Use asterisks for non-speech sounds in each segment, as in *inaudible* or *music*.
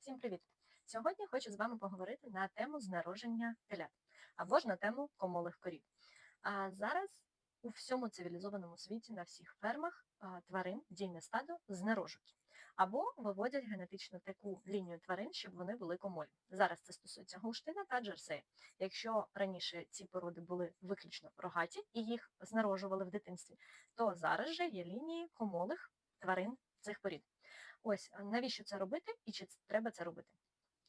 Всім привіт! Сьогодні хочу з вами поговорити на тему знероження телят або ж на тему комолих корів. А зараз у всьому цивілізованому світі на всіх фермах тварин дійне стадо знерожують або виводять генетично таку лінію тварин, щоб вони були комолі. Зараз це стосується голштина та джерсея. Якщо раніше ці породи були виключно рогаті і їх знерожували в дитинстві, то зараз же є лінії комолих тварин цих порід. Ось навіщо це робити і чи треба це робити?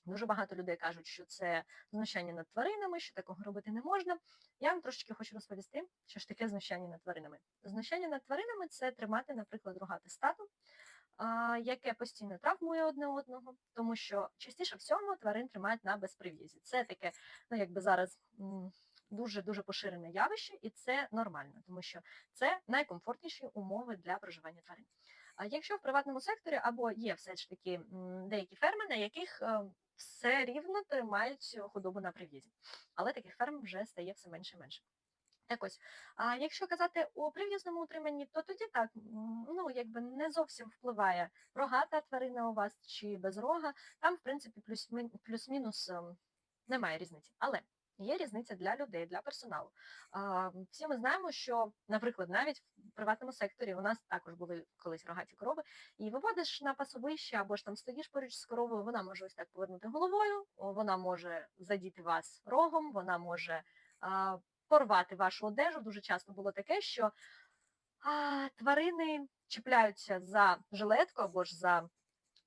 Дуже багато людей кажуть, що це знущання над тваринами, що такого робити не можна. Я вам трошечки хочу розповісти, що ж таке знущання над тваринами. Знущання над тваринами це тримати, наприклад, рогате стадо, а, яке постійно травмує одне одного, тому що частіше всього тварин тримають на безприв'язі. Це таке, ну якби зараз дуже дуже поширене явище, і це нормально, тому що це найкомфортніші умови для проживання тварин. Якщо в приватному секторі або є все ж таки деякі ферми, на яких е, все рівно тримають худобу на прив'язі, але таких ферм вже стає все менше і менше. Так ось, а якщо казати у прив'язному утриманні, то тоді так, ну якби не зовсім впливає рогата тварина у вас чи без рога. Там, в принципі, плюс-мін- плюс-мінус ем, немає різниці. Але є різниця для людей, для персоналу. Всі ми знаємо, що, наприклад, навіть в приватному секторі у нас також були колись рогаті корови, і виводиш на пасовище або ж там стоїш поруч з коровою, вона може ось так повернути головою, вона може задіти вас рогом, вона може порвати вашу одежу. Дуже часто було таке, що тварини чіпляються за жилетку або ж за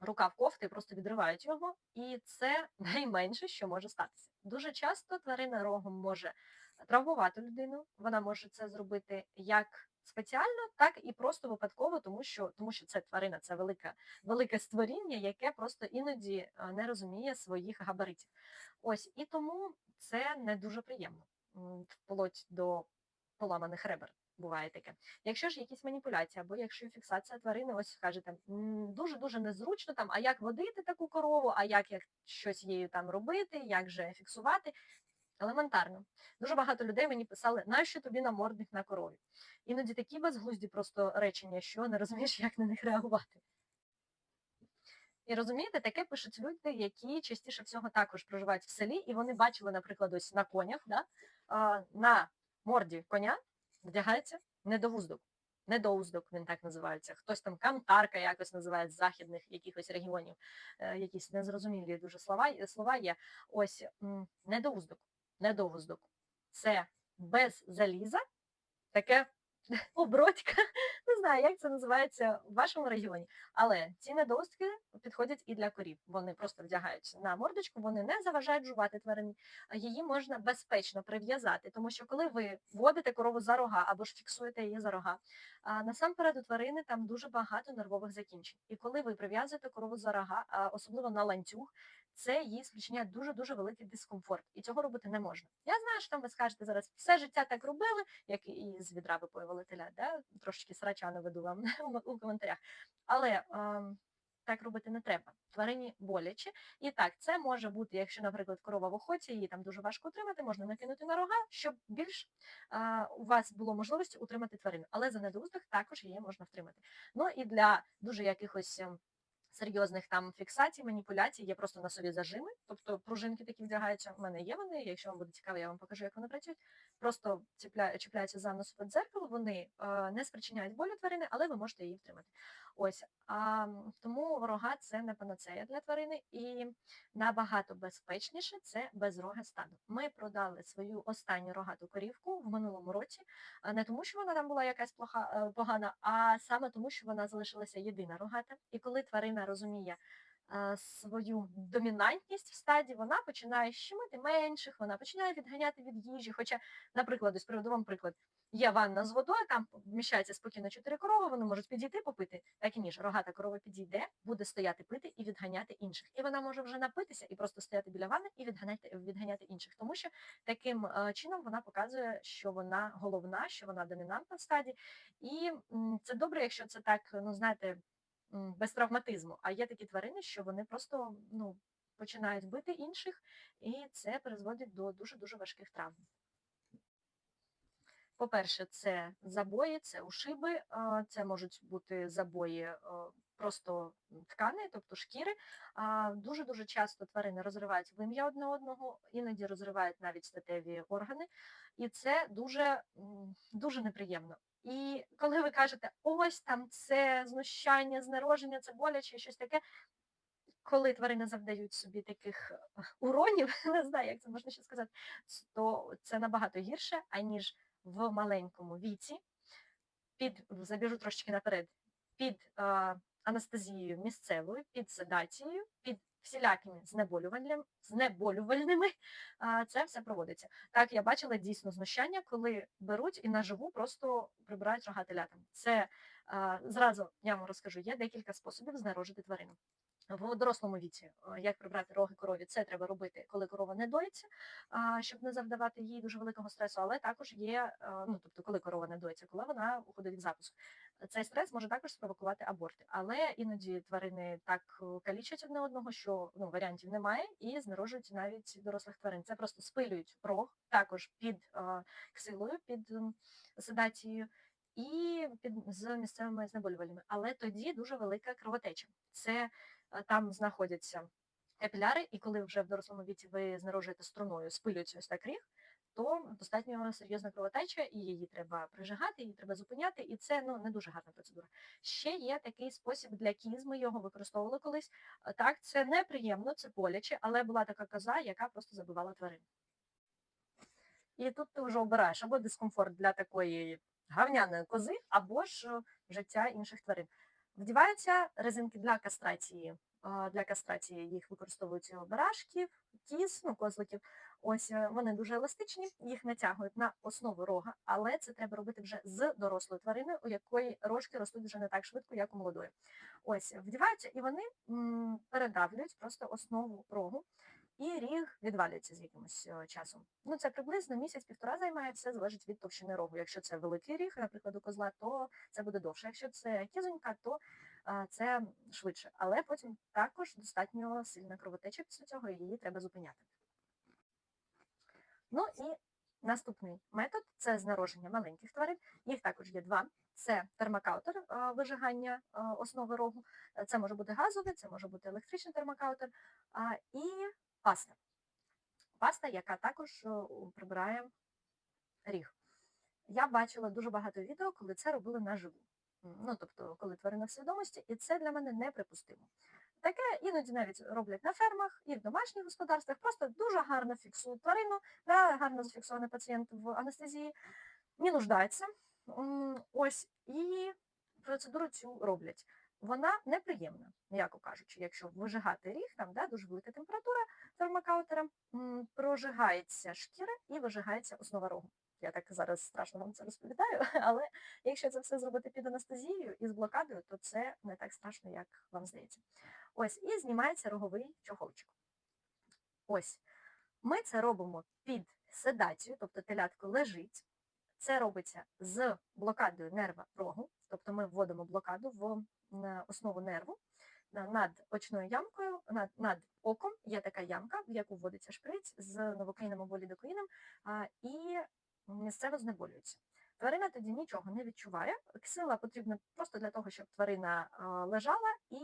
рукав кофти, просто відривають його, і це *laughs* найменше, що може статися. Дуже часто тварина рогом може травмувати людину. Вона може це зробити як спеціально, так і просто випадково, тому що тому що це тварина, це велике, велике створіння, яке просто іноді е, не розуміє своїх габаритів. Ось і тому це не дуже приємно, вплоть до поламаних ребер. Буває таке. Якщо ж якісь маніпуляції, або якщо фіксація тварини, ось скажете, дуже дуже незручно там, а як водити таку корову, а як, як щось її там робити, як же фіксувати. Елементарно. Дуже багато людей мені писали, нащо тобі намордник на корові? Іноді такі безглузді просто речення, що не розумієш, як на них реагувати. І розумієте, таке пишуть люди, які частіше всього також проживають в селі, і вони бачили, наприклад, ось на конях, да? на морді коня вдягається недовуздок. Недоуздок, він так називається. Хтось там камтарка якось називає з західних якихось регіонів, е, якісь незрозумілі дуже слова, слова є. Ось недоуздок. недоуздок. Це без заліза, таке *laughs* обродька, не знаю, як це називається в вашому регіоні. Але ці недоустки підходять і для корів. Вони просто вдягаються на мордочку, вони не заважають жувати тварині. Її можна безпечно прив'язати, тому що коли ви водите корову за рога або ж фіксуєте її за рога, насамперед у тварини там дуже багато нервових закінчень. І коли ви прив'язуєте корову за рога, особливо на ланцюг, це їй спричиняє дуже дуже великий дискомфорт, і цього робити не можна. Я знаю, що там ви скажете зараз, все життя так робили, як і з відра випоювали теля, да? трошечки срача наведу вам *laughs* у коментарях. Але ем, так робити не треба. Тварині боляче. І так, це може бути, якщо, наприклад, корова в охоті, її там дуже важко утримати, можна накинути на рога, щоб більш а, у вас було можливості утримати тварину. Але за недоуздок також її можна втримати. Ну і для дуже якихось. Серйозних там фіксацій, маніпуляцій є просто носові зажими, тобто пружинки такі вдягаються. У мене є вони. Якщо вам буде цікаво, я вам покажу, як вони працюють. Просто чіпляються за носове дзеркало, вони е, не спричиняють болю тварини, але ви можете її втримати. Ось а, тому рога це не панацея для тварини, і набагато безпечніше це безроге стадо. Ми продали свою останню рогату корівку в минулому році, не тому, що вона там була якась плоха, е, погана, а саме тому, що вона залишилася єдина рогата. І коли тварина розуміє свою домінантність в стаді, вона починає щемити менших, вона починає відганяти від їжі. Хоча, наприклад, ось приведу вам приклад. Є ванна з водою, там вміщається спокійно чотири корови, вони можуть підійти попити, так і ніж рогата корова підійде, буде стояти пити і відганяти інших. І вона може вже напитися і просто стояти біля ванни і відганяти, відганяти інших. Тому що таким е, чином вона показує, що вона головна, що вона домінантна в стаді. І це добре, якщо це так, ну знаєте, без травматизму. А є такі тварини, що вони просто ну, починають бити інших, і це призводить до дуже дуже важких травм. По-перше, це забої, це ушиби, це можуть бути забої е, просто ткани, тобто шкіри. Дуже-дуже часто тварини розривають вим'я одне одного, іноді розривають навіть статеві органи, і це дуже, дуже неприємно. І коли ви кажете, ось там це знущання, знероження, це боляче, щось таке. Коли тварини завдають собі таких е, уронів, *laughs* не знаю, як це можна ще сказати, то це набагато гірше, аніж в маленькому віці, під забіжу трошечки наперед, під е, анестезією місцевою, під седацією, під всілякими знеболювальним, знеболювальними, а, це все проводиться. Так, я бачила дійсно знущання, коли беруть і наживу просто прибирають рога телятам. Це зразу я вам розкажу, є декілька способів знерожити тварину. В дорослому віці, як прибрати роги корові, це треба робити, коли корова не доїться, щоб не завдавати їй дуже великого стресу, але також є, ну тобто, коли корова не доїться, коли вона уходить в запуск. Цей стрес може також спровокувати аборти, але іноді тварини так е, калічать одне одного, що ну, варіантів немає, і знерожують навіть дорослих тварин. Це просто спилюють рог, також під е, ксилою, під м, седацією. І під з місцевими знеболювальними, але тоді дуже велика кровотеча. Це е, там знаходяться капіляри, і коли вже в дорослому віці ви знерожуєте струною, спилюється ось так ріг, то достатньо серйозна кровотеча, і її треба прижигати, її треба зупиняти, і це ну не дуже гарна процедура. Ще є такий спосіб для кіз, ми його використовували колись. Так, це неприємно, це боляче, але була така коза, яка просто забивала тварин. І тут ти вже обираєш або дискомфорт для такої гавняної кози, або ж е, життя інших тварин. Вдіваються резинки для кастрації. Для кастрації їх використовують барашків, кіз, ну, козликів. Ось е, вони дуже еластичні, їх натягують на основу рога, але це треба робити вже з дорослою твариною, у якої рожки ростуть вже не так швидко, як у молодої. Ось вдіваються і вони передавлюють просто основу рогу, і ріг відвалюється з якимось е, часом. Ну це приблизно місяць-півтора займає, все залежить від товщини рогу. Якщо це великий ріг, наприклад, у козла, то це буде довше. Якщо це кізонька, то це швидше. Але потім також достатньо сильна кровотеча після цього, і її треба зупиняти. Ну і наступний метод це знароження маленьких тварин. Їх також є два. Це термокаутер вижигання основи рогу. Е, Це може бути газовий, це може бути електричний термокаутер. І паста. Паста, яка також прибирає ріг. Я бачила дуже багато відео, коли це робили наживу. Ну, тобто, коли тварина в свідомості, і це для мене неприпустимо. Таке іноді навіть роблять на фермах і в домашніх господарствах, просто дуже гарно фіксують тварину, да, гарно зафіксований пацієнт в анестезії, не нуждається. Ось, і процедуру цю роблять. Вона неприємна, м'яко кажучи, якщо вижигати ріг, там да, дуже велика температура термокаутером, прожигається шкіра і вижигається основа рогу. Я так зараз страшно вам це розповідаю, *laughs* але якщо це все зробити під анестезією і з блокадою, то це не так страшно, як вам здається. Ось, і знімається роговий чохолчик. Ось. Ми це робимо під седацією, тобто телятко лежить. Це робиться з блокадою нерва рогу, тобто ми вводимо блокаду в основу нерву над очною ямкою, над, над оком є така ямка, в яку вводиться шприц з новокаїном або лідокаїном, і місцево знеболюється. Тварина тоді нічого не відчуває. Ксила потрібна просто для того, щоб тварина а, лежала, і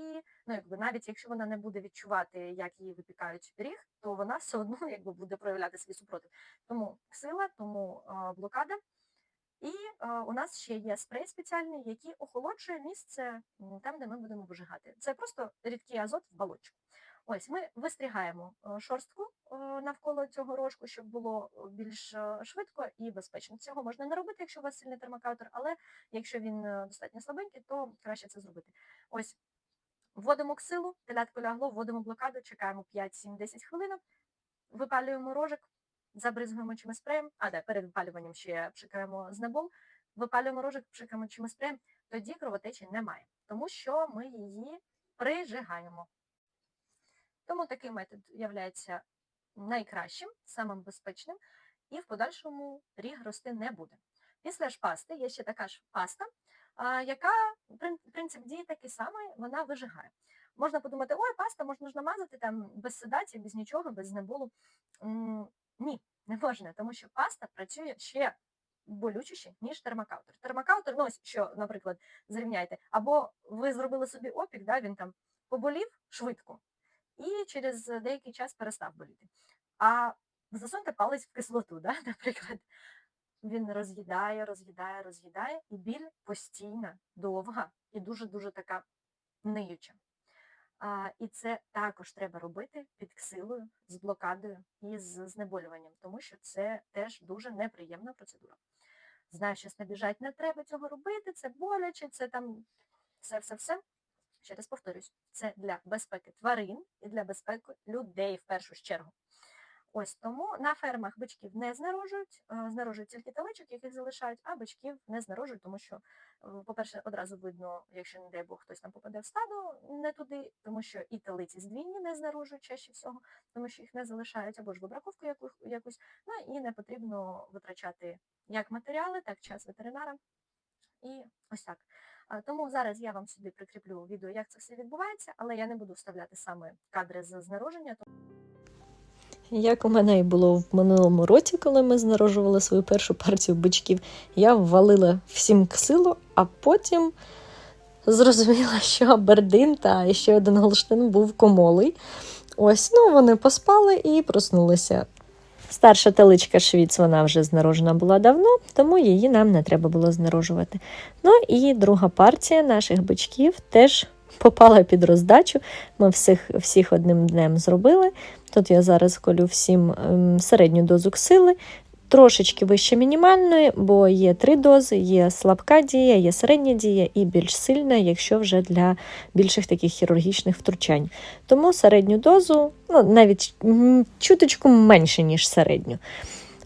ну, якби навіть якщо вона не буде відчувати, як її випікають ріг, то вона все одно *laughs* якби буде проявляти свій супротив. Тому ксила, тому а, блокада. І е, у нас ще є спрей спеціальний, який охолоджує місце там, де ми будемо вижигати. Це просто рідкий азот в балочку. Ось ми вистрігаємо е, шорстку е, навколо цього рожку, щоб було е, більш швидко і безпечно. Цього можна не робити, якщо у вас сильний термокаутер, але якщо він достатньо слабенький, то краще це зробити. Ось вводимо ксилу, телятко лягло, вводимо блокаду, чекаємо 5-7-10 хвилинок, випалюємо рожик, забризгуємо чимось спреєм, а де перед випалюванням ще пшикаємо знебол, випалюємо рожик, пшикаємо чимось спреєм, тоді кровотечі немає, тому що ми її прижигаємо. Тому такий метод є найкращим, самим безпечним, і в подальшому ріг рости не буде. Після ж пасти є ще така ж паста, яка прин- принцип дії такий самий, вона вижигає. Можна подумати, ой, паста можна ж намазати там без седації, без нічого, без знеболу. Ні, не можна, тому що паста працює ще болючіші, ніж термокаутер. Термокаутер, ну ось що, наприклад, зрівняйте, або ви зробили собі опік, да, він там поболів швидко, і через деякий час перестав боліти. А засуньте палець в кислоту, да, *laughs* наприклад. Він роз'їдає, роз'їдає, роз'їдає, і біль постійна, довга і дуже-дуже така ниюча. А, і це також треба робити під ксилою, з блокадою і з знеболюванням, тому що це теж дуже неприємна процедура. Знаю, що набіжать, не треба цього робити, це боляче, це там все-все-все. Ще раз повторюсь, це для безпеки тварин і для безпеки людей в першу чергу. Ось тому на фермах бичків не знарожують, е, знарожують тільки теличок, яких залишають, а бичків не знарожують, тому що, е, по-перше, одразу видно, якщо, не дай Бог, хтось там попаде в стадо не туди, тому що і телиці здвійні не знарожують чаще всього, тому що їх не залишають, або ж вибраковку якусь, ну і не потрібно витрачати як матеріали, так час ветеринара. І ось так. Тому зараз я вам сюди прикріплю відео, як це все відбувається, але я не буду вставляти саме кадри з знароження. Як у мене і було в минулому році, коли ми знарожували свою першу партію бичків, я ввалила всім ксило, а потім зрозуміла, що Абердин та ще один Голштин був комолий. Ось, ну вони поспали і проснулися. Старша теличка Швіц, вона вже знарожена була давно, тому її нам не треба було знарожувати. Ну і друга партія наших бичків теж попала під роздачу. Ми всіх, всіх одним днем зробили. Тут я зараз колю всім ем, середню дозу ксили, трошечки вище мінімальної, бо є три дози: є слабка дія, є середня дія і більш сильна, якщо вже для більших таких хірургічних втручань. Тому середню дозу, ну навіть чуточку менше, ніж середню.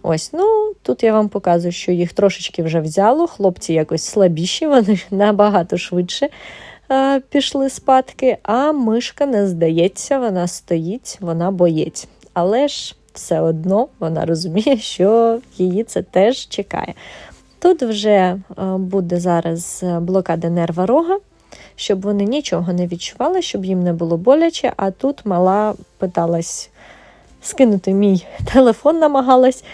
Ось, ну тут я вам показую, що їх трошечки вже взяло. Хлопці якось слабіші, вони *laughs* набагато швидше е, пішли спадки, а мишка не здається, вона стоїть, вона боєць. Але ж все одно вона розуміє, що її це теж чекає. Тут вже е, буде зараз е, блокада нерва рога, щоб вони нічого не відчували, щоб їм не було боляче. А тут мала питалась скинути мій *laughs* телефон, намагалась.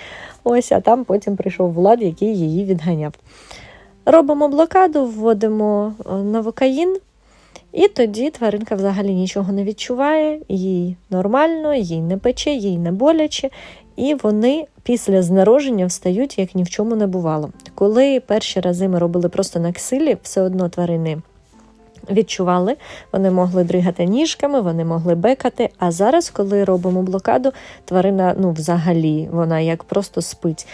Ось, а там потім прийшов влад, який її відганяв. Робимо блокаду, вводимо е, новокаїн, і тоді тваринка взагалі нічого не відчуває, їй нормально, їй не пече, їй не боляче. І вони після знародження встають, як ні в чому не бувало. Коли перші рази ми робили просто на ксилі, все одно тварини відчували, вони могли дригати ніжками, вони могли бекати. А зараз, коли робимо блокаду, тварина ну, взагалі вона як просто спить.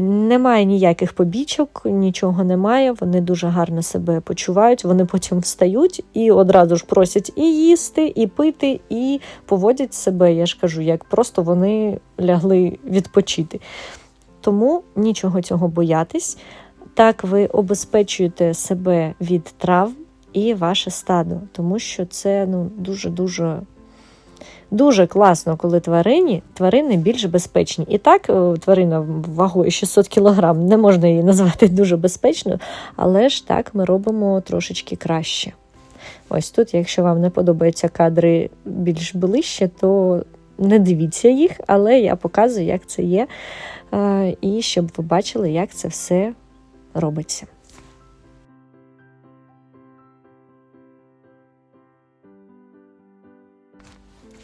Немає ніяких побічок, нічого немає. Вони дуже гарно себе почувають. Вони потім встають і одразу ж просять і їсти, і пити, і поводять себе. Я ж кажу, як просто вони лягли відпочити. Тому нічого цього боятись. Так ви обезпечуєте себе від травм і ваше стадо, тому що це ну, дуже-дуже дуже класно, коли тварині, тварини більш безпечні. І так, тварина вагою 600 кг, не можна її назвати *laughs* дуже безпечною, але ж так ми робимо трошечки краще. Ось тут, якщо вам не подобаються кадри більш ближче, то не дивіться їх, але я показую, як це є, е, і щоб ви бачили, як це все робиться.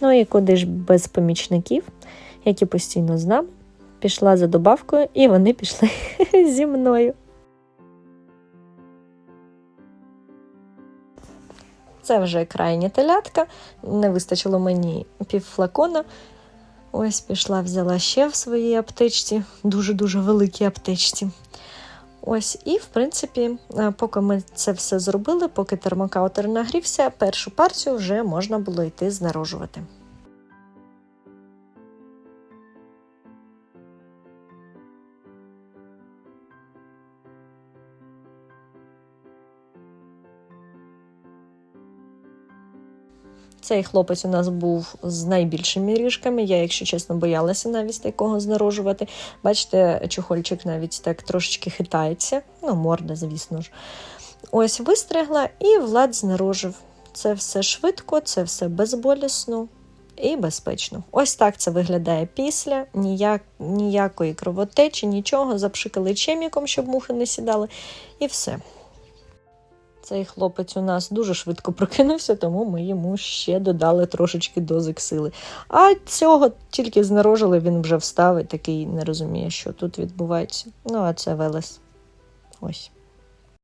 Ну і куди ж без помічників, які постійно з нами, пішла за добавкою, і вони пішли *laughs* зі мною. Це вже крайня телятка, не вистачило мені півфлакона. Ось пішла, взяла ще в своїй аптечці, дуже-дуже великій аптечці. Ось, і в принципі, е, поки ми це все зробили, поки термокаутер нагрівся, першу партію вже можна було йти знарожувати. Цей хлопець у нас був з найбільшими ріжками. Я, якщо чесно, боялася навіть такого знарожувати. Бачите, чохольчик навіть так трошечки хитається. Ну, морда, звісно ж. Ось вистригла і Влад знарожив. Це все швидко, це все безболісно. і безпечно. Ось так це виглядає після. Ніяк, ніякої кровотечі, нічого. Запшикали чеміком, щоб мухи не сідали, і все. Цей хлопець у нас дуже швидко прокинувся, тому ми йому ще додали трошечки дозик сили. А цього тільки знарожили, він вже встав і такий не розуміє, що тут відбувається. Ну, а це Велес. Ось.